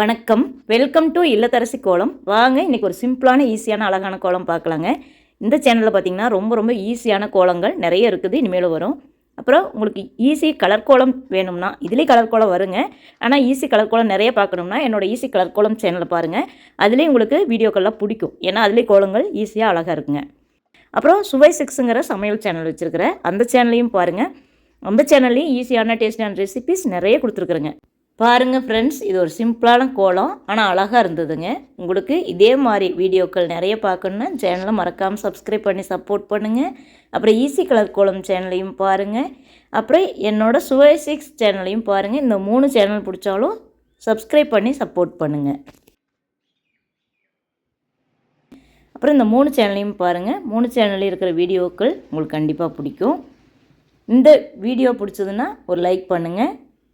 வணக்கம். Welcome to இல்லத்தரசி கோலம். வாங்க இன்றைக்கி ஒரு சிம்பிளான ஈஸியான அழகான கோலம் பார்க்கலாங்க. இந்த சேனலில் பார்த்தீங்கன்னா ரொம்ப ரொம்ப ஈஸியான கோலங்கள் நிறைய இருக்குது. இனிமேல் வரும். அப்புறம் உங்களுக்கு ஈஸி கலர் கோலம் வேணும்னா இதுலேயே கலர் கோலம் வருங்க. ஆனால் ஈஸி கலர் கோலம் நிறைய பார்க்கணும்னா என்னோடய ஈஸி கலர் கோலம் சேனலை பாருங்கள் அதுலேயும் உங்களுக்கு வீடியோக்கள்லாம் பிடிக்கும். ஏன்னா அதுலேயும் கோலங்கள் ஈஸியாக அழகாக இருக்குங்க. அப்புறம் சுவை சிக்ஸுங்கிற சமையல் சேனல் வச்சுருக்கிறேன் அந்த சேனலையும் பாருங்கள் அந்த சேனல்லையும் ஈஸியான டேஸ்டியான ரெசிபிஸ் நிறைய கொடுத்துருக்குறேங்க. பாருங்கள் ஃப்ரெண்ட்ஸ் இது ஒரு சிம்பிளான கோலம் ஆனால் அழகாக இருந்ததுங்க. உங்களுக்கு இதே மாதிரி வீடியோக்கள் நிறைய பார்க்கணுன்னா சேனலை மறக்காமல் சப்ஸ்கிரைப் பண்ணி சப்போர்ட் பண்ணுங்கள் அப்புறம் ஈஸி கலர் கோலம் சேனலையும் பாருங்கள் அப்புறம் என்னோட சுவை சிக்ஸ் சேனலையும் பாருங்கள் இந்த மூணு சேனல் பிடிச்சாலும் சப்ஸ்கிரைப் பண்ணி சப்போர்ட் பண்ணுங்கள் அப்புறம் இந்த மூணு சேனலையும் பாருங்கள் மூணு சேனலில் இருக்கிற வீடியோக்கள் உங்களுக்கு கண்டிப்பாக பிடிக்கும். இந்த வீடியோ பிடிச்சதுன்னா ஒரு லைக் பண்ணுங்கள்